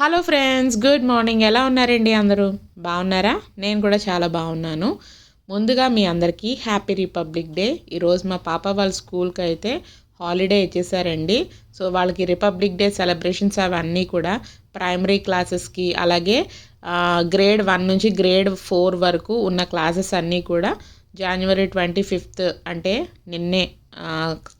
Hello friends good morning ఎలా ఉన్నారండి అందరూ? బాగున్నారా? నేను కూడా చాలా బాగున్నాను. ముందుగా మీ అందరికీ హ్యాపీ రిపబ్లిక్ డే ఈరోజు మా పాప వాళ్ళ స్కూల్కి అయితే హాలిడే ఇచ్చేసారండి. సో వాళ్ళకి రిపబ్లిక్ డే సెలబ్రేషన్స్ అవన్నీ కూడా ప్రైమరీ క్లాసెస్కి అలాగే గ్రేడ్ వన్ నుంచి గ్రేడ్ ఫోర్ వరకు ఉన్న క్లాసెస్ అన్నీ కూడా జనవరి ట్వంటీ ఫిఫ్త్ అంటే నిన్నే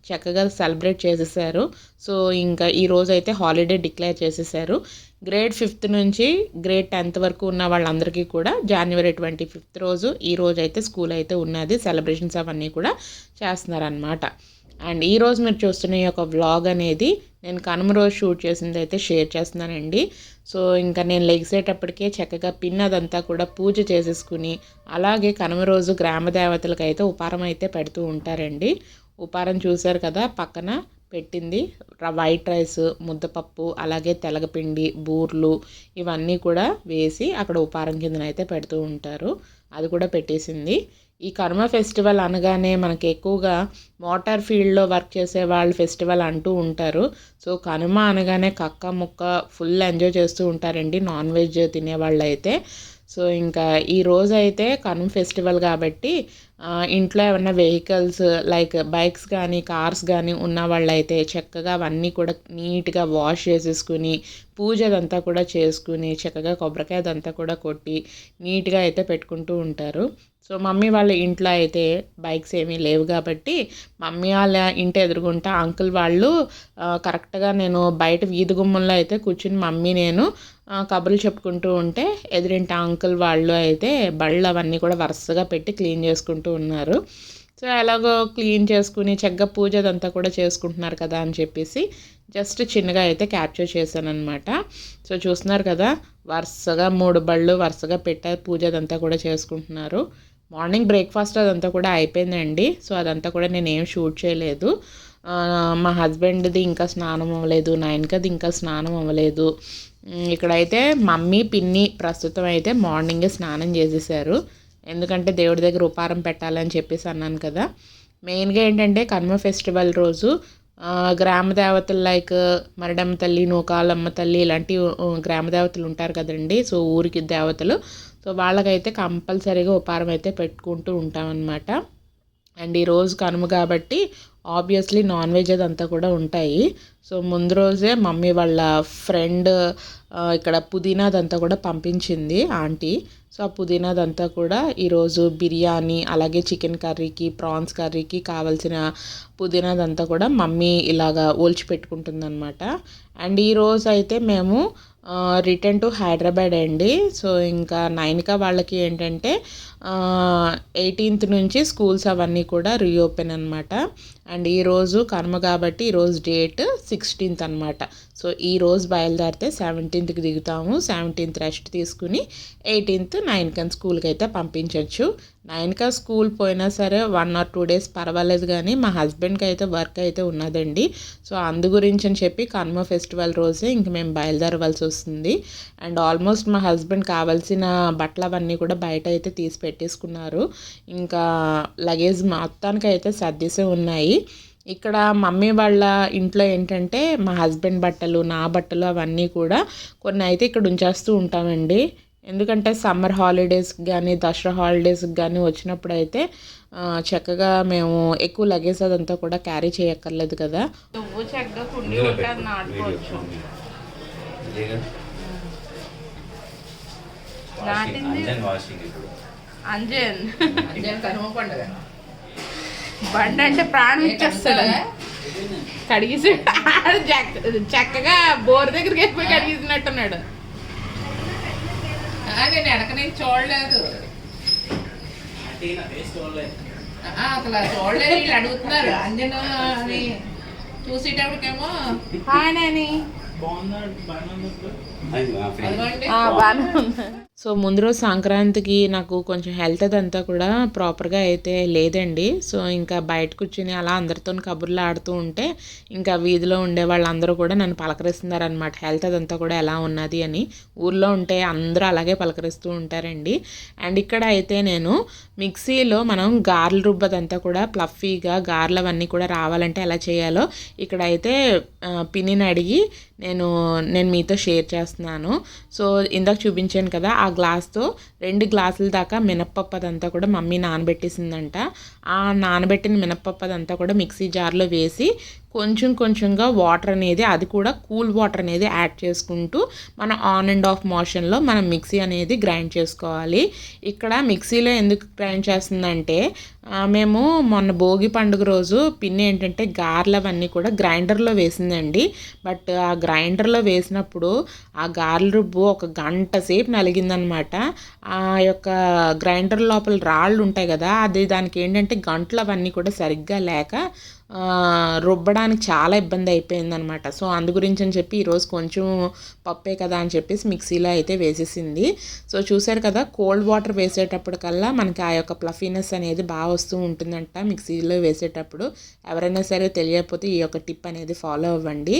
చక్కగా సెలబ్రేట్ చేసేసారు. సో ఇంకా ఈరోజు అయితే హాలిడే డిక్లేర్ చేసేసారు. గ్రేడ్ ఫిఫ్త్ నుంచి గ్రేడ్ టెన్త్ వరకు ఉన్న వాళ్ళందరికీ కూడా జనవరి ట్వంటీ ఫిఫ్త్ రోజు ఈ రోజు అయితే స్కూల్ అయితే ఉన్నది. సెలబ్రేషన్స్ అవన్నీ కూడా చేస్తున్నారనమాట అండ్ ఈ రోజు మీరు చూస్తున్న ఈ యొక్క వ్లాగ్ అనేది నేను కనుమ రోజు షూట్ చేసింది అయితే షేర్ చేస్తున్నానండి. సో ఇంకా నేను లెగిసేటప్పటికే చక్కగా పిన్ అదంతా కూడా పూజ చేసేసుకుని అలాగే కనుమ రోజు గ్రామ దేవతలకు అయితే ఉపారం అయితే పెడుతూ ఉంటారండి. ఉపారం చూశారు కదా పక్కన పెట్టింది. వైట్ రైస్ ముద్దపప్పు అలాగే తెలగపిండి బూర్లు ఇవన్నీ కూడా వేసి అక్కడ ఉపారం కిందనైతే పెడుతూ ఉంటారు. అది కూడా పెట్టేసింది. ఈ కర్మ ఫెస్టివల్ అనగానే మనకి ఎక్కువగా మోటార్ ఫీల్డ్లో వర్క్ చేసే వాళ్ళు ఫెస్టివల్ అంటూ ఉంటారు. సో కనుమ అనగానే కక్క ముక్క ఫుల్ ఎంజాయ్ చేస్తూ ఉంటారండి. నాన్ వెజ్ తినేవాళ్ళు అయితే సో ఇంకా ఈ రోజు అయితే కనుమ ఫెస్టివల్ కాబట్టి ఇంట్లో ఏమన్నా వెహికల్స్ లైక్ బైక్స్ కానీ కార్స్ కానీ ఉన్న వాళ్ళైతే చక్కగా అవన్నీ కూడా నీట్గా వాష్ చేసేసుకుని పూజ అదంతా కూడా చేసుకుని చక్కగా కొబ్బరికాయ అదంతా కూడా కొట్టి నీట్గా అయితే పెట్టుకుంటూ ఉంటారు. సో మమ్మీ వాళ్ళ ఇంట్లో అయితే బైక్స్ ఏమీ లేవు కాబట్టి మమ్మీ వాళ్ళ ఇంటి ఎదురుగుంటా అంకుల్ వాళ్ళు కరెక్ట్గా నేను బయట వీధి గుమ్మంలో అయితే కూర్చుని మమ్మీ నేను కబుర్లు చెప్పుకుంటూ ఉంటే ఎదురింటి అంకుల్ వాళ్ళు అయితే బళ్ళు అవన్నీ కూడా వరుసగా పెట్టి క్లీన్ చేసుకుంటూ ఉన్నారు. సో ఎలాగో క్లీన్ చేసుకుని చక్కగా పూజ అదంతా కూడా చేసుకుంటున్నారు కదా అని చెప్పేసి జస్ట్ చిన్నగా అయితే క్యాప్చర్ చేశాను అనమాట సో చూస్తున్నారు కదా వరుసగా మూడు బళ్ళు వరుసగా పెట్టారు పూజ అదంతా కూడా చేసుకుంటున్నారు. మార్నింగ్ బ్రేక్ఫాస్ట్ అదంతా కూడా అయిపోయిందండి. సో అదంతా కూడా నేను ఏం షూట్ చేయలేదు. మా హస్బెండ్ది ఇంకా స్నానం అవ్వలేదు నాయనకది ఇంకా స్నానం అవ్వలేదు. ఇక్కడైతే మమ్మీ పిన్ని ప్రస్తుతం అయితే మార్నింగే స్నానం చేసేసారు. ఎందుకంటే దేవుడి దగ్గర ఉపారం పెట్టాలని చెప్పేసి అన్నాను కదా. మెయిన్గా ఏంటంటే కర్మ ఫెస్టివల్ రోజు గ్రామ దేవతలు లైక్ మరడమ్మ తల్లి నూకాలమ్మ తల్లి ఇలాంటి గ్రామ దేవతలు ఉంటారు కదండి. సో ఊరికి దేవతలు. సో వాళ్ళకైతే కంపల్సరీగా ఉపారం అయితే పెట్టుకుంటూ ఉంటామన్నమాట. అండ్ ఈ రోజు కనుమ కాబట్టి ఆబ్వియస్లీ నాన్ వెజ్ అదంతా కూడా ఉంటాయి. సో ముందు రోజే మమ్మీ వాళ్ళ ఫ్రెండ్ ఇక్కడ పుదీనా అదంతా కూడా పంపించింది ఆంటీ. సో ఆ పుదీనాదంతా కూడా ఈరోజు బిర్యానీ అలాగే చికెన్ కర్రీకి ప్రాన్స్ కర్రీకి కావాల్సిన పుదీనాదంతా కూడా మమ్మీ ఇలాగా ఓల్చి పెట్టుకుంటుందన్నమాట. అండ్ ఈరోజు అయితే మేము రిటర్న్ టు హైదరాబాద్ అండి. సో ఇంకా నైన్కా వాళ్ళకి ఏంటంటే ఎయిటీన్త్ నుంచి స్కూల్స్ అవన్నీ కూడా రీఓపెన్ అనమాట అండ్ ఈరోజు కర్మ కాబట్టి ఈరోజు డేట్ సిక్స్టీన్త్ అనమాట సో ఈ రోజు బయలుదేరితే సెవెంటీన్త్కి దిగుతాము. సెవెంటీన్త్ రెస్ట్ తీసుకుని ఎయిటీన్త్ నైన్కి స్కూల్కి అయితే పంపించవచ్చు నైన్కా స్కూల్ పోయినా సరే వన్ ఆర్ టూ డేస్ పర్వాలేదు కానీ మా హస్బెండ్కి అయితే వర్క్ అయితే ఉన్నదండి. సో అందు గురించి అని చెప్పి కన్మ ఫెస్టివల్ రోజే ఇంక మేము బయలుదేరవలసి వస్తుంది. అండ్ ఆల్మోస్ట్ మా హస్బెండ్ కావాల్సిన బట్టలు అవన్నీ కూడా బయట అయితే తీసి పెట్టేసుకున్నారు. ఇంకా లగేజ్ మొత్తానికి అయితే సర్దేసే ఉన్నాయి. ఇక్కడ మమ్మీ వాళ్ళ ఇంట్లో ఏంటంటే మా హస్బెండ్ బట్టలు నా బట్టలు అవన్నీ కూడా కొన్ని అయితే ఇక్కడ ఉంచేస్తూ ఉంటామండి. ఎందుకంటే సమ్మర్ హాలిడేస్కి కానీ దసరా హాలిడేస్కి కానీ వచ్చినప్పుడు అయితే చక్కగా మేము ఎక్కువ లగేజ్ అదంతా కూడా క్యారీ చేయక్కర్లేదు కదా. నువ్వు చక్కగా కుండి ఉంటుంది నాటుకోవచ్చు. నాటింది. అంజన్. అంజన్ కనుమ పండుగ. బండి అంటే ప్రాణం ఇచ్చేస్తాడు. కడిగేసి చక్కగా బోర్ దగ్గరికి వెళ్ళిపోయి కడిగేసినట్టున్నాడు. నేను వెనక నుంచి చూడలేదు. అసలు చూడలేదు వీళ్ళు అడుగుతున్నారు. అంజన్ అని చూసేటప్పటికేమో హాయ్ నాని. అదిగోండి సో ముందు రోజు సంక్రాంతికి నాకు కొంచెం హెల్త్ అదంతా కూడా ప్రాపర్గా అయితే లేదండి. సో ఇంకా బయట కూర్చుని అలా అందరితో కబుర్లు ఆడుతూ ఉంటే ఇంకా వీధిలో ఉండే వాళ్ళందరూ కూడా నన్ను పలకరిస్తున్నారు అనమాట హెల్త్ అదంతా కూడా ఎలా ఉన్నది అని. ఊర్లో ఉంటే అందరూ అలాగే పలకరిస్తూ ఉంటారండి. అండ్ ఇక్కడ అయితే నేను మిక్సీలో మనం గార్లు రుబ్బదంతా కూడా ప్లఫీగా గార్లు అవన్నీ కూడా రావాలంటే ఎలా చేయాలో ఇక్కడ అయితే పిన్నిని అడిగి నేను నేను మీతో షేర్ చేస్తున్నాను. సో ఇందాక చూపించాను కదా ఆ గ్లాస్తో రెండు గ్లాసుల దాకా మినప్పప్పు అదంతా కూడా మమ్మీ నానబెట్టేసిందంట. ఆ నానబెట్టిన మినప్పప్పు అదంతా కూడా మిక్సీ జార్లో వేసి కొంచెం కొంచెంగా వాటర్ అనేది అది కూడా కూల్ వాటర్ అనేది యాడ్ చేసుకుంటూ మన ఆన్ అండ్ ఆఫ్ మోషన్లో మనం మిక్సీ అనేది గ్రైండ్ చేసుకోవాలి. ఇక్కడ మిక్సీలో ఎందుకు గ్రైండ్ చేస్తుందంటే మేము మొన్న భోగి పండుగ రోజు పిన్ని ఏంటంటే గార్లు అవన్నీ కూడా గ్రైండర్లో వేసిందండి. బట్ ఆ గ్రైండర్లో వేసినప్పుడు ఆ గార్ల రుబ్బు ఒక గంట సేపు నలిగిందనమాట. ఆ యొక్క గ్రైండర్ లోపల రాళ్ళు ఉంటాయి కదా అది దానికి ఏంటంటే గంటలు అవన్నీ కూడా సరిగ్గా లేక రుబ్బడానికి చాలా ఇబ్బంది అయిపోయిందనమాట సో అందు గురించి అని చెప్పి ఈరోజు కొంచెం పప్పే కదా అని చెప్పేసి మిక్సీలో అయితే వేసేసింది. సో చూశారు కదా కోల్డ్ వాటర్ వేసేటప్పటికల్లా మనకి ఆ యొక్క ప్లఫీనెస్ అనేది బాగా వస్తూ ఉంటుందంట మిక్సీలో వేసేటప్పుడు. ఎవరైనా సరే తెలియకపోతే ఈ యొక్క టిప్ అనేది ఫాలో అవ్వండి.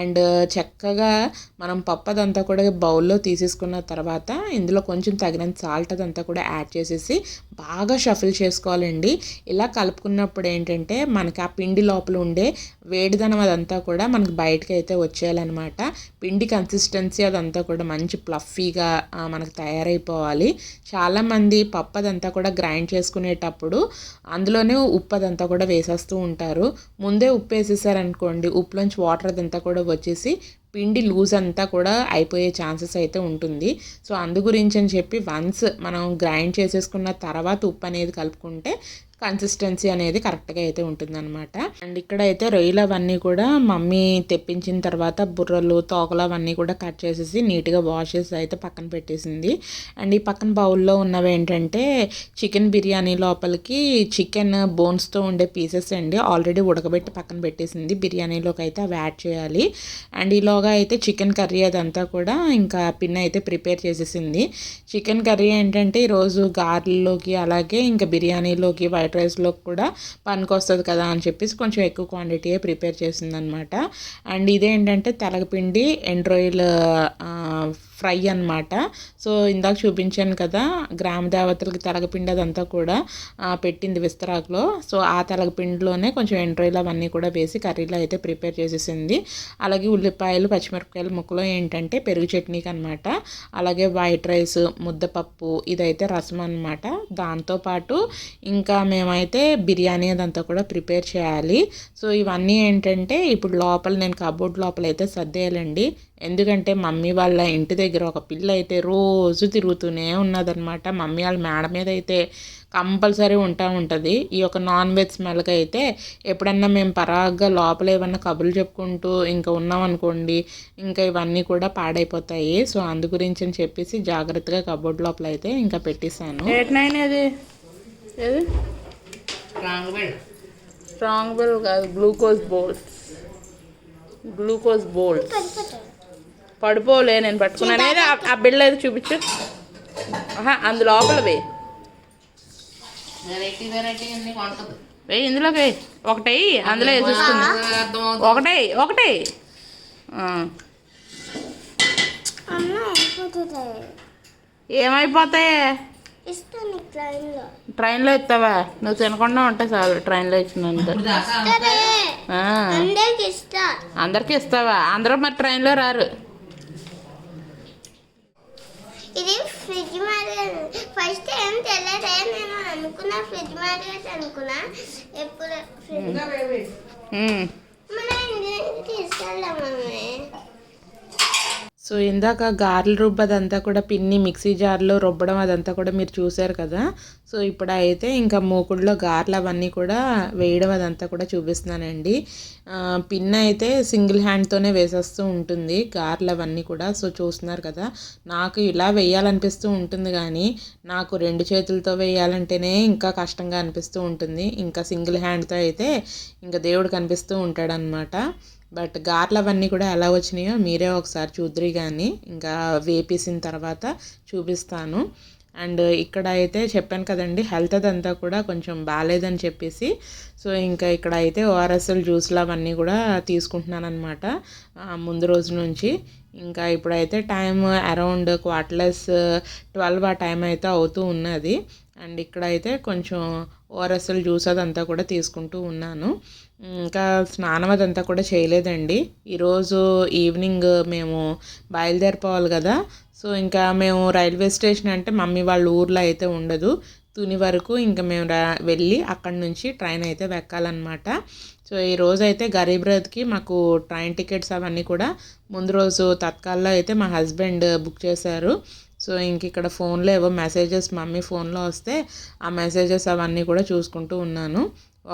అండ్ చక్కగా మనం పప్పు అదంతా కూడా బౌల్లో తీసేసుకున్న తర్వాత ఇందులో కొంచెం తగినంత సాల్ట్ అదంతా కూడా యాడ్ చేసేసి బాగా షఫిల్ చేసుకోవాలండి. ఇలా కలుపుకున్నప్పుడు ఏంటంటే మనకి ఆ పిండి లోపల ఉండే వేడిదనం అదంతా కూడా మనకి బయటకు అయితే వచ్చేయాలన్నమాట. పిండి కన్సిస్టెన్సీ అదంతా కూడా మంచి ప్లఫీగా మనకు తయారైపోవాలి. చాలామంది పప్పు అదంతా కూడా గ్రైండ్ చేసుకునేటప్పుడు అందులోనే ఉప్పు అదంతా కూడా వేసేస్తూ ఉంటారు. ముందే ఉప్పు వేసేసారనుకోండి ఉప్పులోంచి వాటర్ అదంతా కూడా వచ్చేసి పిండి లూజ్ అంతా కూడా అయిపోయే ఛాన్సెస్ అయితే ఉంటుంది. సో అందు గురించి అని చెప్పి వన్స్ మనం గ్రైండ్ చేసేసుకున్న తర్వాత ఉప్పు అనేది కలుపుకుంటే కన్సిస్టెన్సీ అనేది కరెక్ట్గా అయితే ఉంటుందన్నమాట. అండ్ ఇక్కడ అయితే రొయ్యలు అవన్నీ కూడా మమ్మీ తెప్పించిన తర్వాత బుర్రలు తోకలు అవన్నీ కూడా కట్ చేసేసి నీట్గా వాష్ చేసి అయితే పక్కన పెట్టేసింది. అండ్ ఈ పక్కన బౌల్లో ఉన్నవి ఏంటంటే చికెన్ బిర్యానీ లోపలికి చికెన్ బోన్స్తో ఉండే పీసెస్ అండి. ఆల్రెడీ ఉడకబెట్టి పక్కన పెట్టేసింది. బిర్యానీలోకి అయితే అవి యాడ్ చేయాలి. అండ్ ఈలోగా అయితే చికెన్ కర్రీ అదంతా కూడా ఇంకా పిన్న అయితే ప్రిపేర్ చేసేసింది. చికెన్ కర్రీ ఏంటంటే ఈరోజు గార్లలోకి అలాగే ఇంకా బిర్యానీలోకి వైట్ వైట్ రైస్లో కూడా పనికొస్తుంది కదా అని చెప్పేసి కొంచెం ఎక్కువ క్వాంటిటీయే ప్రిపేర్ చేసిందనమాట. అండ్ ఇదేంటంటే తెలగపిండి ఎండ్రాయిల్ ఫ్రై అనమాట సో ఇందాక చూపించాను కదా గ్రామ దేవతలకి తెలగపిండి అదంతా కూడా పెట్టింది విస్తరాకులో. సో ఆ తెలగపిండిలోనే కొంచెం ఎండ్రాయిల్ అవన్నీ కూడా వేసి కర్రీలో అయితే ప్రిపేర్ చేసేసింది. అలాగే ఉల్లిపాయలు పచ్చిమిరపకాయలు ముక్కలో ఏంటంటే పెరుగు చట్నీకి అనమాట అలాగే వైట్ రైస్ ముద్దపప్పు ఇదైతే రసం అనమాట దాంతోపాటు ఇంకా మేమైతే బిర్యానీ అదంతా కూడా ప్రిపేర్ చేయాలి. సో ఇవన్నీ ఏంటంటే ఇప్పుడు లోపల నేను కబోర్డ్ లోపల అయితే సర్దేయాలండి. ఎందుకంటే మమ్మీ వాళ్ళ ఇంటి దగ్గర ఒక పిల్ల అయితే రోజు తిరుగుతూనే ఉన్నదనమాట మమ్మీ వాళ్ళ మేడ మీద అయితే కంపల్సరీ ఉంటా ఉంటుంది. ఈ యొక్క నాన్ వెజ్ స్మెల్కి అయితే ఎప్పుడన్నా మేము పరాగ్గా లోపల ఏమన్నా కబుర్లు చెప్పుకుంటూ ఇంకా ఉన్నాం అనుకోండి ఇంకా ఇవన్నీ కూడా పాడైపోతాయి. సో అందు గురించి అని చెప్పేసి జాగ్రత్తగా కబోర్డ్ లోపల అయితే ఇంకా పెట్టేశాను. స్ట్రాంగ్ బెల్ కాదు గ్లూకోజ్ బోల్ట్ గ్లూకోజ్ బోల్ట్ పడిపోలే నేను పట్టుకున్నాను. ఆ బిళ్ళ ఏదో చూపించు. అందు లోపలవి వెయ్యి ఇందులో వెయ్యి ఒకటి అందులో వేసేసుకుంది ఒకటే ఒకటే ఏమైపోతాయి? ట్రైన్లో. ఇస్తావా? నువ్వు తినకుండా ఉంటాయి చాలు ట్రైన్లో ఇచ్చినంత. అందరికి ఇస్తావా? అందరూ మరి ట్రైన్లో రారు. ఇది ఫ్రిడ్జ్ మ్యారేజ్ ఫస్ట్ ఏం తెలియదే నేను అనుకున్నా ఫ్రిడ్జ్ మ్యారేజ్ అనుకున్నా. ఎప్పుడు ఫ్రిడ్జ్ సో ఇందాక గారెల రుబ్బు అదంతా కూడా పిన్ని మిక్సీ జార్లో రుబ్బడం అదంతా కూడా మీరు చూసారు కదా? సో ఇప్పుడు అయితే ఇంకా మూకుడులో గారెలు అవన్నీ కూడా వేయడం అదంతా కూడా చూపిస్తున్నానండి. పిన్ అయితే సింగిల్ హ్యాండ్తోనే వేసేస్తూ ఉంటుంది. గార్లు అవన్నీ కూడా. సో చూస్తున్నారు కదా నాకు ఇలా వేయాలనిపిస్తూ ఉంటుంది కానీ నాకు రెండు చేతులతో వేయాలంటేనే ఇంకా కష్టంగా అనిపిస్తూ ఉంటుంది. ఇంకా సింగిల్ హ్యాండ్తో అయితే ఇంకా దేవుడు కనిపిస్తూ ఉంటాడనమాట. బట్ గార్లు అవన్నీ కూడా ఎలా వచ్చినాయో మీరే ఒకసారి చూద్దరి కానీ ఇంకా వేపేసిన తర్వాత చూపిస్తాను. అండ్ ఇక్కడ అయితే చెప్పాను కదండి హెల్త్ అదంతా కూడా కొంచెం బాగాలేదని చెప్పేసి. సో ఇంకా ఇక్కడ అయితే ఓఆర్ఎస్ఎల్ జ్యూస్లు అవన్నీ కూడా తీసుకుంటున్నాను అనమాట ముందు రోజు నుంచి. ఇంకా ఇప్పుడైతే time around quarter less twelve ఆ టైం అయితే అవుతూ ఉన్నది. అండ్ ఇక్కడైతే కొంచెం ఓఆర్ఎస్ఎల్ జ్యూస్ అదంతా కూడా తీసుకుంటూ ఉన్నాను. ఇంకా స్నానం అదంతా కూడా చేయలేదండి. ఈరోజు ఈవినింగ్ మేము బయలుదేరిపోవాలి కదా సో ఇంకా మేము రైల్వే స్టేషన్ అంటే మమ్మీ వాళ్ళ ఊర్లో అయితే ఉండదు. తుని వరకు ఇంకా మేము రా వెళ్ళి అక్కడి నుంచి ట్రైన్ అయితే వెక్కాలన్నమాట. సో ఈ రోజు అయితే గరీబ్ రథ్కి మాకు ట్రైన్ టికెట్స్ అవన్నీ కూడా ముందు రోజు తత్కాల్లో అయితే మా హస్బెండ్ బుక్ చేశారు. సో ఇంక ఇక్కడ ఫోన్లో ఏవో మెసేజెస్ మమ్మీ ఫోన్లో వస్తే ఆ మెసేజెస్ అవన్నీ కూడా చూసుకుంటూ ఉన్నాను.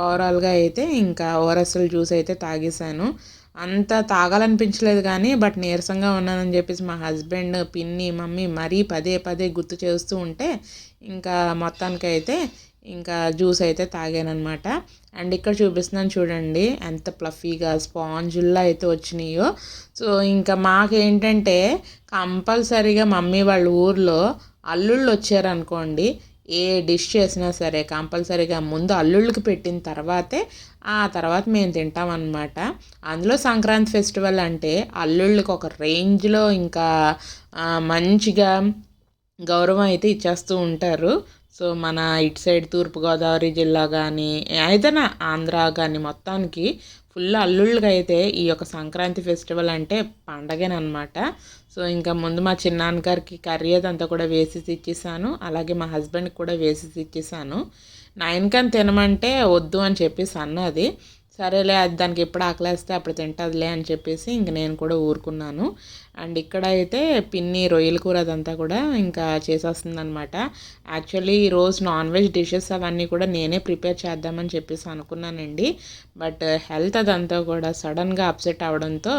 ఓవరాల్గా అయితే ఇంకా ఓఆర్ఎస్ఎల్ జ్యూస్ అయితే తాగేశాను. అంత తాగాలనిపించలేదు కానీ బట్ నీరసంగా ఉన్నానని చెప్పేసి మా హస్బెండ్ పిన్ని మమ్మీ మరీ పదే పదే గుర్తు చేస్తూ ఉంటే ఇంకా మొత్తానికైతే ఇంకా జ్యూస్ అయితే తాగానమాట అండ్ ఇక్కడ చూపిస్తున్నాను చూడండి ఎంత ప్లఫీగా స్పాంజుల్లా అయితే వచ్చినాయో. సో ఇంకా మాకేంటంటే కంపల్సరీగా మమ్మీ వాళ్ళ ఊర్లో అల్లుళ్ళు వచ్చారనుకోండి ఏ డిష్ చేసినా సరే కంపల్సరీగా ముందు అల్లుళ్ళకి పెట్టిన తర్వాతే ఆ తర్వాత మేము తింటామన్నమాట. అందులో సంక్రాంతి ఫెస్టివల్ అంటే అల్లుళ్ళకి ఒక రేంజ్లో ఇంకా మంచిగా గౌరవం అయితే ఇచ్చేస్తూ ఉంటారు. సో మన ఇటు సైడ్ తూర్పుగోదావరి జిల్లా కానీ ఏదైనా ఆంధ్ర కానీ మొత్తానికి ఫుల్ అల్లుళ్ళుగా అయితే ఈ యొక్క సంక్రాంతి ఫెస్టివల్ అంటే పండగేనమాట సో ఇంకా ముందు మా చిన్నాన్నగారికి కర్రీ అదంతా కూడా వేసేసి ఇచ్చేసాను. అలాగే మా హస్బెండ్కి కూడా వేసేసి ఇచ్చేసాను. నైన్కని తినమంటే వద్దు అని చెప్పేసి అన్నది. సరేలే అది దానికి ఎప్పుడు ఆకలేస్తే అప్పుడు తింటుందిలే అని చెప్పేసి ఇంక నేను కూడా ఊరుకున్నాను. అండ్ ఇక్కడ అయితే పిన్ని రొయ్యల కూర అదంతా కూడా ఇంకా చేసేస్తుంది అనమాట యాక్చువల్లీ ఈరోజు నాన్ వెజ్ డిషెస్ అవన్నీ కూడా నేనే ప్రిపేర్ చేద్దామని చెప్పేసి అనుకున్నానండి. బట్ హెల్త్ అదంతా కూడా సడన్గా అప్సెట్ అవడంతో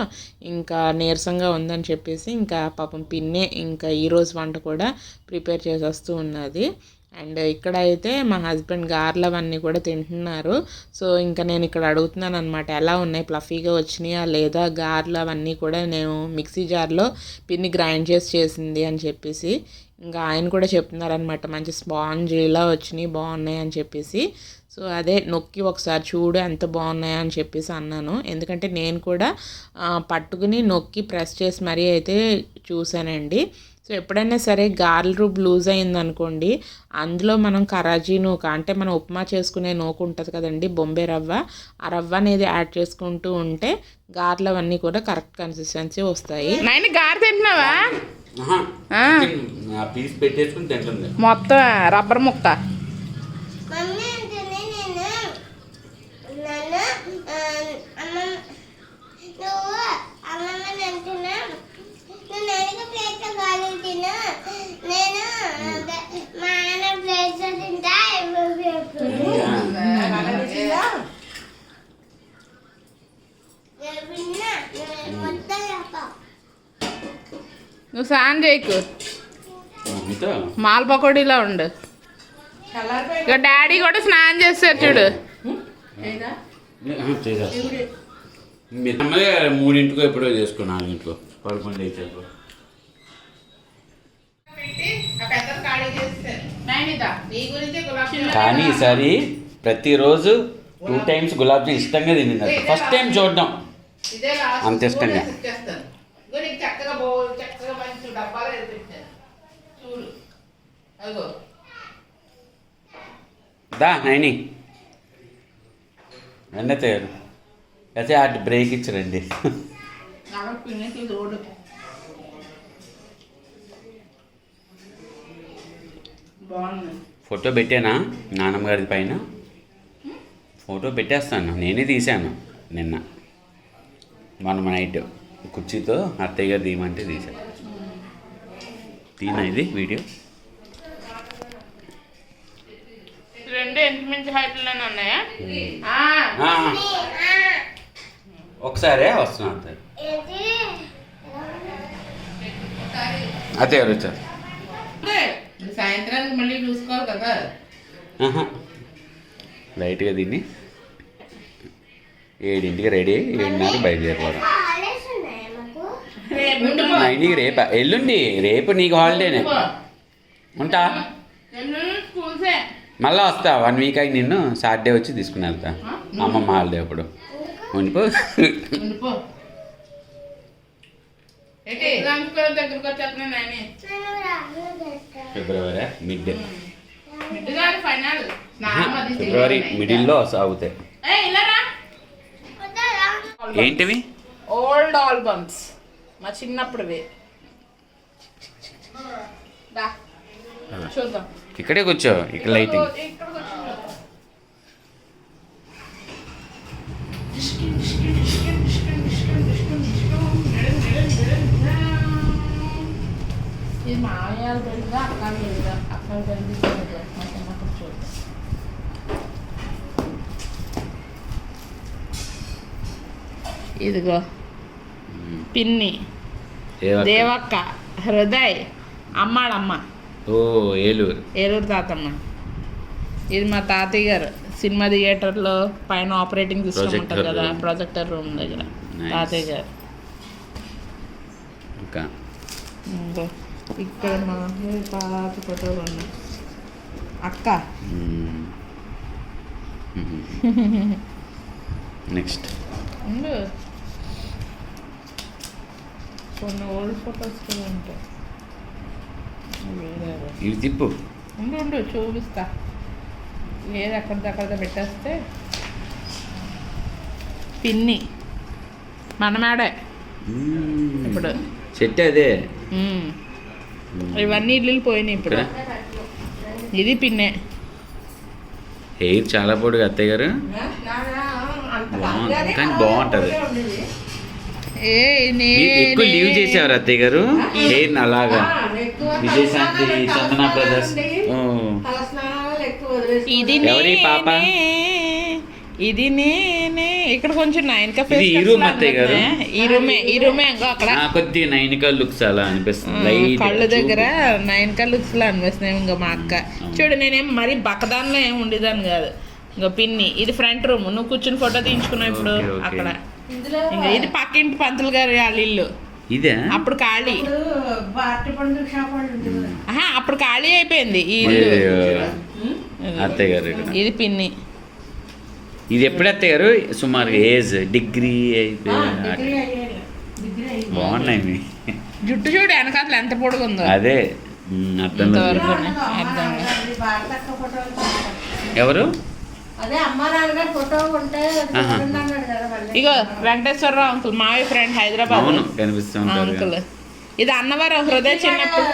ఇంకా నీరసంగా ఉందని చెప్పేసి ఇంకా పాపం పిన్నే ఇంకా ఈరోజు వంట కూడా ప్రిపేర్ చేసేస్తూ ఉన్నది. అండ్ ఇక్కడ అయితే మా హస్బెండ్ గార్లు అవన్నీ కూడా తింటున్నారు. సో ఇంకా నేను ఇక్కడ అడుగుతున్నాను అనమాట ఎలా ఉన్నాయి? ప్లఫీగా వచ్చినాయా లేదా? గార్లు అవన్నీ కూడా నేను మిక్సీ జార్లో పిన్ని గ్రైండ్ చేసి చేసింది అని చెప్పేసి ఇంకా ఆయన కూడా చెప్తున్నారనమాట మంచి స్పాంజ్ ఇలా వచ్చినాయి బాగున్నాయి అని చెప్పేసి. సో అదే నొక్కి ఒకసారి చూడు ఎంత బాగున్నాయి అని చెప్పేసి అన్నాను. ఎందుకంటే నేను కూడా పట్టుకుని నొక్కి ప్రెస్ చేసి మరీ అయితే చూశానండి. సో ఎప్పుడైనా సరే గార్ల రూబ్ లూజ్ అయిందనుకోండి అందులో మనం కరాజీ నూక అంటే మనం ఉప్మా చేసుకునే నూక ఉంటుంది కదండి బొంబే రవ్వ ఆ రవ్వ అనేది యాడ్ చేసుకుంటూ ఉంటే గార్లు అవన్నీ కూడా కరెక్ట్ కన్సిస్టెన్సీ వస్తాయి. గారి తింటున్నావా? పీస్ పెట్టేసుకుని తింటుంది మొత్తం రబ్బర్ ముక్క. అమ్మమ్మ అంటున్నా నువ్వు నలుగు ప్లేట్ గాలి తిను. నేను అదే మా ఆయన ప్లేట్ తింటా మొత్తం చెప్పా. నువ్వు సాన్ చేయకు. మాల్ పకోడీలా ఉండు. ఇక డాడీ కూడా స్నానం చేస్తారు చూడు. మూడింటికో ఎప్పుడో చేసుకో నాలుగింటికో. పదకొండు అయితే కానీ ఈసారి ప్రతిరోజు టూ టైమ్స్ గులాబ్ జామ్ ఇష్టంగా తినింది ఫస్ట్ టైం చూడడం. అంత ఇష్టంగా. దా నైని. వెన్న తయారు. అయితే అటు బ్రేక్ ఇచ్చరండి బాగుంది. ఫోటో పెట్టానా? నాన్నమ్మ గారి పైన? ఫోటో పెట్టేస్తాను. నేనే తీశాను నిన్న. మొన్న నైట్ కుర్చీతో అత్తయ్య గారు తీయమంటే తీశాను. తీనా ఇది వీడియో? రెండు ఇంచుమించు హైట్లోనే ఉన్నాయా? ఆ, ఆ, ఒకసారే వస్తున్నా అత్తయ్య ఏంటి అత్తయ్య వచ్చారు అదే, ఇది సాయంత్రానికి మళ్ళీ చూసుకోవాలి కదా. ఆహా. లైట్గా దీన్ని ఏడింటికి రెడీ అయ్యి ఏడున్నర ఉండిపో. నైన్కి రేపా ఎల్లుండి రేపు నీకు హాలిడేనే. ఉంటా? మళ్ళీ వస్తా వన్ వీక్ అయి నిన్ను సాటర్డే వచ్చి తీసుకుని వెళ్తా. అమ్మమ్మ హాలిడే అప్పుడు. ఉండిపో ఉండిపో ఏంటి లంచ్ పేరు దగ్గరకు వచ్చేస్తున్నాను నాయనే నేను రాను చేస్తాను ఫిబ్రవరి మిడ్ ఫిబ్రవరి. మిడిల్లో అవుతాయి ఏయ్, ఇలా రా వద్దారా ఏంటివి ఓల్డ్ ఆల్బమ్స్ మా చిన్నప్పుడువి దా చూద్దాం ఇక్కడే కూర్చో ఇక్కడ లైటింగ్ చూద్దాం. ఇది మామయ్యాల పెళ్ళిగా అక్క పెళ్ళిగా అక్క పెళ్ళి మా చిన్నప్పుడు చూద్దాం ఇదిగో. పిన్ని. దేవక్క. హృదయ్. అమ్మాడమ్మ. ఓ ఏలూరు. ఏలూరు తాతమ్మ. ఇది మా తాతయ్య గారు సినిమా థియేటర్లో పైన ఆపరేటింగ్ సిస్టమ్ ఉంటుంది కదా. ప్రొజెక్టర్ రూమ్ దగ్గర. తాతయ్య గారు ఇంకో. ఇక్కడ మా పాత ఫోటోలు ఉన్నాయి. అక్క. నెక్స్ట్. ఉండు. కొన్ని ఓల్డ్ ఫొటోస్ కూడా ఉంటాయి. ఇవి తిప్పు. ఉండు ఉండు చూపిస్తా. ఏది అక్కడిదక్కడ పెట్టేస్తే. పిన్ని. మనమాడే. ఇప్పుడు. చెట్టు అదే. ఇవన్నీ ఇల్లు పోయినాయి ఇప్పుడు. ఇది పిన్నే. హెయిర్ చాలా పొడుగు అత్తయ్య గారు. కానీ బాగుంటది. ఎక్కువ లీవ్ చేసేవారు అత్తయ్య గారు? హెయిర్ అలాగా? విజయశాంతి చందన బ్రదర్స్. ఇది ఎవరి పాప? ఇది నేనే. ఇక్కడ కొంచెం నైన్ ఇది ఈ అత్తయ్య గారు? ఈ రూమే ఈ రూమే ఇంకో అక్కడ. ఆ, కొద్దిగా నైనికా లుక్స్ అలా అనిపిస్తుంది. లైట్ కళ్ళు దగ్గర నైన్ కళ్ళుస్ లా అనిపిస్తున్నాయి ఇంకా మా అక్క. చూడు నేనేం మరీ బక్కదానిలో ఏం ఉండేదాన్ని కాదు. ఇంకా పిన్ని ఇది ఫ్రంట్ రూమ్. నువ్వు కూర్చుని ఫోటో తీయించుకున్నావు ఇప్పుడు. అక్కడ. ఇంకా ఇది పక్కింటి పంతులు గారి వాళ్ళ ఇల్లు. ఇదే? అప్పుడు ఖాళీ. అప్పుడు ఖాళీ అయిపోయింది ఈ ఇల్లు. అత్తయ్య గారు. ఇది పిన్ని. ఇది ఎప్పుడు అత్తయ్య గారు సుమారుగా ఏజ్? డిగ్రీ అయితే బాగున్నాయి మీ. జుట్టు చూడు వెనకాతలు ఎంత పొడుగుందో అదే. ఉమ్, అర్థం ఎవరు? అదే ఇగో వెంకటేశ్వరరావు అంకుల్ మావి ఫ్రెండ్ హైదరాబాద్. అవును కనిపిస్తూ ఉంటారు అంకుల్. ఇది అన్నవరం హృదయ చిన్నప్పుడు.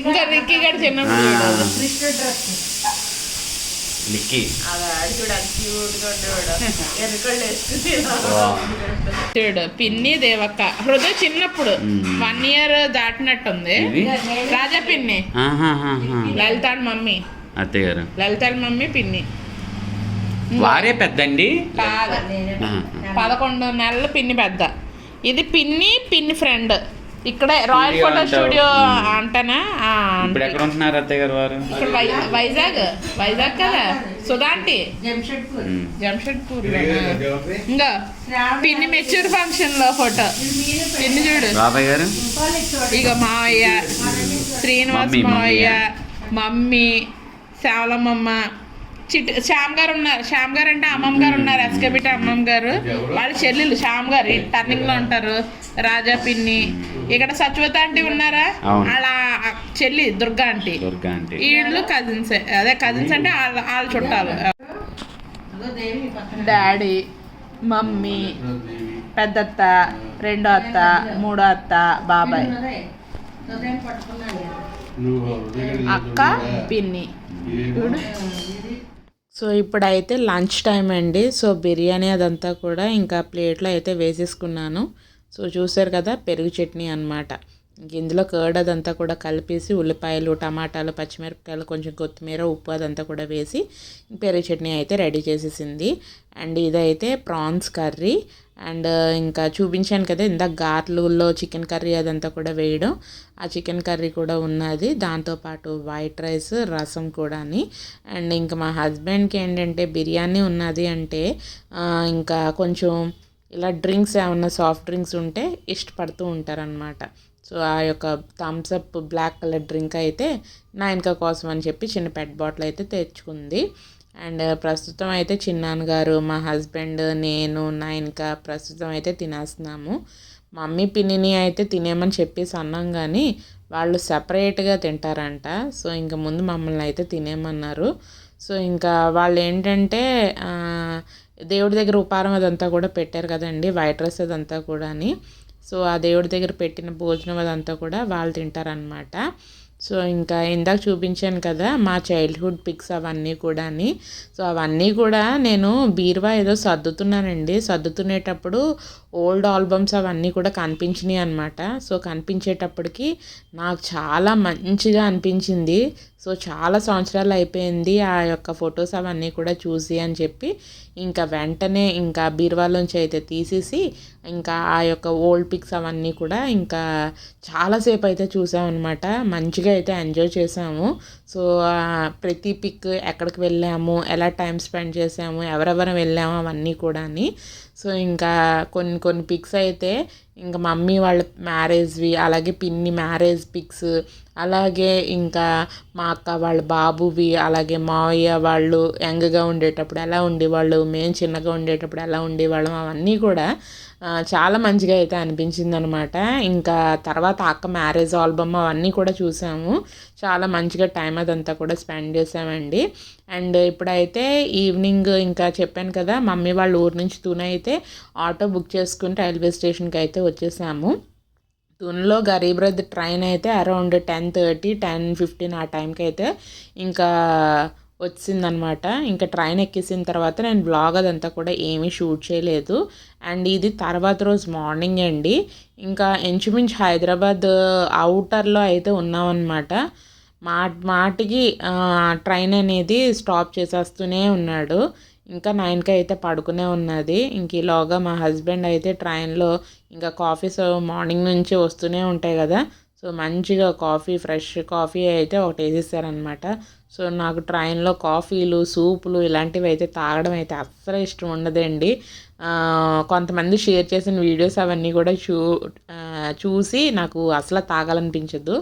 ఇంకా రిక్కీ గారు చిన్నప్పుడు లిక్కీ చూడు పిన్ని దేవక్క. హృదయ చిన్నప్పుడు. వన్ ఇయర్ దాటినట్టుంది. రాజా పిన్ని. లలితాడు మమ్మీ. అత్తయ్య గారు లలితాడు మమ్మీ పిన్ని. వారే పెద్దండి? కాదు. పదకొండు నెలలు పిన్ని పెద్ద. ఇది పిన్ని పిన్ని ఫ్రెండ్. ఇక్కడే రాయల్ ఫోటో. స్టూడియో. అంటేనా? ఇప్పుడు ఎక్కడ ఉంటున్నారు అత్తయ్య గారు వారు? ఇక్కడ వైజాగ్ వైజాగ్ కదా? సుధాంటి. జంషెడ్పూర్. జంషెడ్పూర్ ఇంకా పిన్ని మెచ్యూర్ ఫంక్షన్లో ఫోటో పిన్ని చూడు. బాబాయ్ గారు? ఇక మావయ్య శ్రీనివాస్ మావయ్య మమ్మీ శ్యామలమ్మమ్మ చిట్ శ్యామ్ గారు ఉన్నారు. శ్యామ్ గారు అంటే అమ్మమ్మ గారు ఉన్నారు. ఎస్కేబిట అమ్మమ్మ గారు. వాళ్ళ చెల్లెలు శ్యామ్ గారు. ఈ టర్నింగ్లో ఉంటారు. రాజా పిన్ని. ఇక్కడ సత్యవత ఆంటీ ఉన్నారా. వాళ్ళ చెల్లి దుర్గా ఆంటీ. దుర్గా అంటే వీళ్ళు కజిన్స్ అదే కజిన్స్ అంటే వాళ్ళ వాళ్ళ చుట్టాలు. అదో దేవి పక్కన డాడీ మమ్మీ పెద్దత్త రెండో అత్త మూడో అత్త బాబాయ్. అక్క పిన్ని. సో ఇప్పుడైతే లంచ్ టైం అండి. సో బిర్యానీ అదంతా కూడా ఇంకా ప్లేట్లో అయితే వేసేసుకున్నాను. సో చూసారు కదా పెరుగు చట్నీ అనమాట ఇందులో కర్డ్ అదంతా కూడా కలిపేసి ఉల్లిపాయలు టమాటాలు పచ్చిమిరపకాయలు కొంచెం కొత్తిమీర ఉప్పు అదంతా కూడా వేసి పెరుగు చట్నీ అయితే రెడీ చేసేసింది. అండ్ ఇదైతే ప్రాన్స్ కర్రీ. అండ్ ఇంకా చూపించాను కదా ఇందాక గార్లుల్లో చికెన్ కర్రీ అదంతా కూడా వేయడం. ఆ చికెన్ కర్రీ కూడా ఉన్నది. దాంతోపాటు వైట్ రైస్ రసం కూడాని. అండ్ ఇంకా మా హస్బెండ్కి ఏంటంటే బిర్యానీ ఉన్నది అంటే ఇంకా కొంచెం ఇలా డ్రింక్స్ ఏమన్నా సాఫ్ట్ డ్రింక్స్ ఉంటే ఇష్టపడుతూ ఉంటారనమాట సో ఆ యొక్క Thums Up black colour drink అయితే నాయనక కోసం అని చెప్పి చిన్న పెట్ బాటిల్ అయితే తెచ్చుకుంది. అండ్ ప్రస్తుతం అయితే చిన్నాన్నగారు మా హస్బెండ్ నేను నాయనక ప్రస్తుతం అయితే తినేస్తున్నాము. మమ్మీ పిన్నిని అయితే తినేమని చెప్పేసి అన్నాం కానీ వాళ్ళు సపరేట్గా తింటారంట. సో ఇంకా ముందు మమ్మల్ని అయితే తినేమన్నారు సో ఇంకా వాళ్ళు ఏంటంటే దేవుడి దగ్గర ఉపారం అదంతా కూడా పెట్టారు కదండి వైట్ రైస్ అదంతా కూడాని. సో ఆ దేవుడి దగ్గర పెట్టిన భోజనం అదంతా కూడా వాళ్ళు తింటారనమాట సో ఇంకా ఇందాక చూపించాను కదా మా చైల్డ్హుడ్ పిక్స్ అవన్నీ కూడాని. సో అవన్నీ కూడా నేను బీరువా ఏదో సర్దుతున్నానండి. సర్దుతునేటప్పుడు ఓల్డ్ ఆల్బమ్స్ అవన్నీ కూడా కనిపించినాయి అనమాట సో కనిపించేటప్పటికి నాకు చాలా మంచిగా అనిపించింది. సో చాలా సంవత్సరాలు అయిపోయింది ఆ యొక్క ఫొటోస్ అవన్నీ కూడా చూసి అని చెప్పి ఇంకా వెంటనే ఇంకా బీరువాలోంచి అయితే తీసేసి ఇంకా ఆ యొక్క ఓల్డ్ పిక్స్ అవన్నీ కూడా ఇంకా చాలాసేపు అయితే చూసామన్నమాట మంచిగా అయితే ఎంజాయ్ చేసాము. సో ప్రతి పిక్ ఎక్కడికి వెళ్ళాము ఎలా టైం స్పెండ్ చేసాము ఎవరెవరు వెళ్ళాము అవన్నీ కూడాని. సో ఇంకా కొన్ని కొన్ని పిక్స్ అయితే ఇంకా మమ్మీ వాళ్ళ మ్యారేజ్వి అలాగే పిన్ని మ్యారేజ్ పిక్స్ అలాగే ఇంకా మా అక్క వాళ్ళ బాబువి అలాగే మావయ్య వాళ్ళు యంగ్గా ఉండేటప్పుడు ఎలా ఉండేవాళ్ళు మేము చిన్నగా ఉండేటప్పుడు ఎలా ఉండేవాళ్ళం అవన్నీ కూడా చాలా మంచిగా అయితే అనిపించింది అనమాట ఇంకా తర్వాత అక్క మ్యారేజ్ ఆల్బమ్ అవన్నీ కూడా చూసాము. చాలా మంచిగా టైం అదంతా కూడా స్పెండ్ చేసామండి. అండ్ ఇప్పుడైతే ఈవినింగ్ ఇంకా చెప్పాను కదా మమ్మీ వాళ్ళ ఊరు నుంచి తూనే అయితే ఆటో బుక్ చేసుకుని రైల్వే స్టేషన్కి అయితే వచ్చేసాము. తున్లో గరీబ్ రథ్ ట్రైన్ అయితే around ten thirty ten fifteen ఆ టైంకి అయితే ఇంకా వచ్చిందనమాట. ఇంకా ట్రైన్ ఎక్కేసిన తర్వాత నేను బ్లాగ్ అదంతా కూడా ఏమీ షూట్ చేయలేదు. అండ్ ఇది తర్వాత రోజు మార్నింగ్ అండి. ఇంకా ఇంచుమించు హైదరాబాద్ అవుటర్లో అయితే ఉన్నామన్నమాట మా మాటికి ట్రైన్ అనేది స్టాప్ చేసేస్తూనే ఉన్నాడు. ఇంకా నైన్కి అయితే పడుకునే ఉన్నది. ఇంక ఈలోగా మా హస్బెండ్ అయితే ట్రైన్లో ఇంకా కాఫీస్ మార్నింగ్ నుంచి వస్తూనే ఉంటాయి కదా. సో మంచిగా కాఫీ ఫ్రెష్ కాఫీ అయితే ఒకటి వేసేసారనమాట సో నాకు ట్రైన్లో కాఫీలు సూపులు ఇలాంటివి అయితే తాగడం అయితే అస్సలు ఇష్టం ఉండదండి. కొంతమంది షేర్ చేసిన వీడియోస్ అవన్నీ కూడా చూ చూసి నాకు అసలు తాగాలనిపించదు.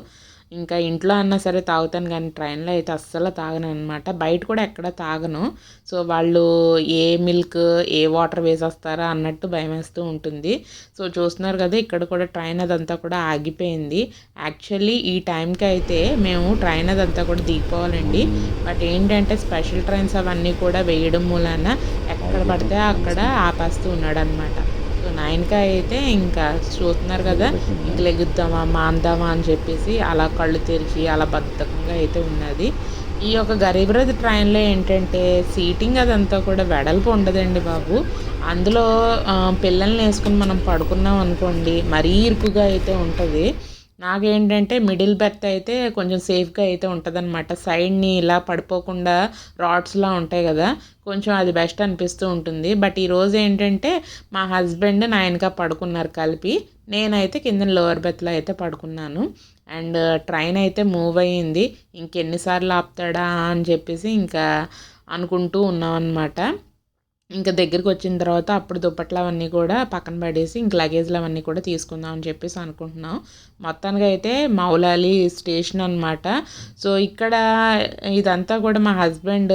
ఇంకా ఇంట్లో అన్నా సరే తాగుతాను కానీ ట్రైన్లో అయితే అస్సలు తాగను అనమాట బయట కూడా ఎక్కడ తాగను. సో వాళ్ళు ఏ మిల్క్ ఏ వాటర్ వేసేస్తారా అన్నట్టు భయం వేస్తూ ఉంటుంది. సో చూస్తున్నారు కదా ఇక్కడ కూడా ట్రైన్ అదంతా కూడా ఆగిపోయింది. యాక్చువల్లీ ఈ టైంకి అయితే మేము ట్రైన్ అదంతా కూడా దిగిపోవాలండి. బట్ ఏంటంటే స్పెషల్ ట్రైన్స్ అవన్నీ కూడా వేయడం మూలాన ఎక్కడ పడితే అక్కడ ఆపేస్తూ ఉన్నాడు అనమాట సో అయితే ఇంకా చూస్తున్నారు కదా ఇంక లెగుద్దామా మాందామా అని చెప్పేసి అలా కళ్ళు తెరిచి అలా బద్ధకంగా అయితే ఉన్నది. ఈ యొక్క గరీబ్ రథ్ ట్రైన్లో ఏంటంటే సీటింగ్ అదంతా కూడా వెడల్పు ఉండదండి బాబు. అందులో పిల్లల్ని వేసుకుని మనం పడుకున్నాం అనుకోండి మరీ ఇరుకుగా అయితే ఉంటుంది. నాకేంటంటే మిడిల్ బెర్త్ అయితే కొంచెం సేఫ్గా అయితే ఉంటుందన్నమాట. సైడ్ని ఇలా పడిపోకుండా రాడ్స్లా ఉంటాయి కదా కొంచెం అది బెస్ట్ అనిపిస్తూ ఉంటుంది. బట్ ఈరోజు ఏంటంటే మా హస్బెండ్ నా పడుకున్నారు కలిపి నేనైతే కింద లోవర్ బెత్లో అయితే పడుకున్నాను. అండ్ ట్రైన్ అయితే మూవ్ అయ్యింది. ఇంకెన్నిసార్లు ఆపుతాడా అని చెప్పేసి ఇంకా అనుకుంటూ ఉన్నాం అనమాట ఇంకా దగ్గరికి వచ్చిన తర్వాత అప్పుడు దుప్పట్లు అవన్నీ కూడా పక్కన పడేసి ఇంక లగేజ్లు అవన్నీ కూడా తీసుకుందాం అని చెప్పేసి అనుకుంటున్నాం. మొత్తానికి అయితే మౌలాలి స్టేషన్ అనమాట సో ఇక్కడ ఇదంతా కూడా మా హస్బెండ్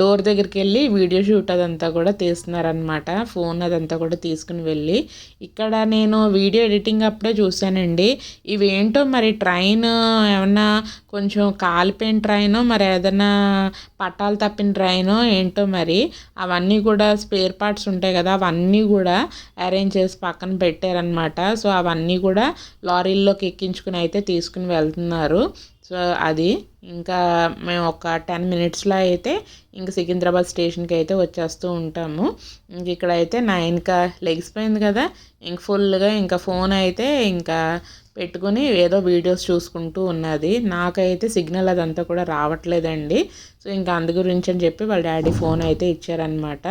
డోర్ దగ్గరికి వెళ్ళి వీడియో షూట్ అదంతా కూడా తీస్తున్నారనమాట ఫోన్ అదంతా కూడా తీసుకుని వెళ్ళి. ఇక్కడ నేను వీడియో ఎడిటింగ్ అప్పుడే చూశానండి. ఇవేంటో మరి ట్రైన్ ఏమన్నా కొంచెం కాలిపోయిన ట్రైన్ మరి ఏదైనా పట్టాలు తప్పిన ట్రైనో ఏంటో మరి అవన్నీ కూడా స్పేర్ పార్ట్స్ ఉంటాయి కదా అవన్నీ కూడా అరేంజ్ చేసి పక్కన పెట్టారనమాట సో అవన్నీ కూడా లారీల్లోకి ఎక్కించుకుని అయితే తీసుకుని వెళ్తున్నారు. సో అది ఇంకా మేము ఒక టెన్ మినిట్స్లో అయితే ఇంక సికింద్రాబాద్ స్టేషన్కి అయితే వచ్చేస్తూ ఉంటాము. ఇంక ఇక్కడైతే ఇంకా లెగిసిపోయింది కదా ఇంక ఫుల్గా ఇంకా ఫోన్ అయితే ఇంకా పెట్టుకుని ఏదో వీడియోస్ చూసుకుంటూ ఉన్నది. నాకైతే సిగ్నల్ అదంతా కూడా రావట్లేదండి. సో ఇంకా అందు గురించి అని చెప్పి వాళ్ళ డాడీ ఫోన్ అయితే ఇచ్చారనమాట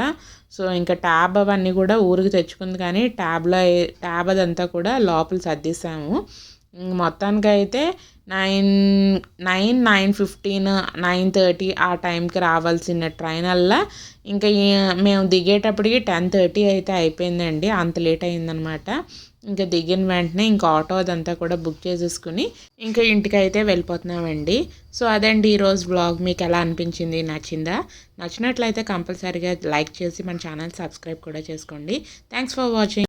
సో ఇంకా ట్యాబ్ అవన్నీ కూడా ఊరికి తెచ్చుకుంది కానీ ట్యాబ్లో ట్యాబ్ అదంతా కూడా లోపల సర్దిస్తాము మొత్తానికైతే మొత్తానికి అయితే nine nine nine fifteen nine thirty ఆ టైంకి రావాల్సిన ట్రైన్ అల్లా. ఇంకా మేము దిగేటప్పటికి టెన్ థర్టీ అయితే అయిపోయిందండి. అంత లేట్ అయిందనమాట. ఇంకా దిగిన వెంటనే ఇంకా ఆటో అదంతా కూడా బుక్ చేసేసుకుని ఇంకా ఇంటికి అయితే వెళ్ళిపోతున్నామండి. సో అదండి ఈరోజు బ్లాగ్ మీకు ఎలా అనిపించింది? నచ్చిందా? నచ్చినట్లయితే కంపల్సరీగా లైక్ చేసి మన ఛానల్ సబ్స్క్రైబ్ కూడా చేసుకోండి. Thanks for watching.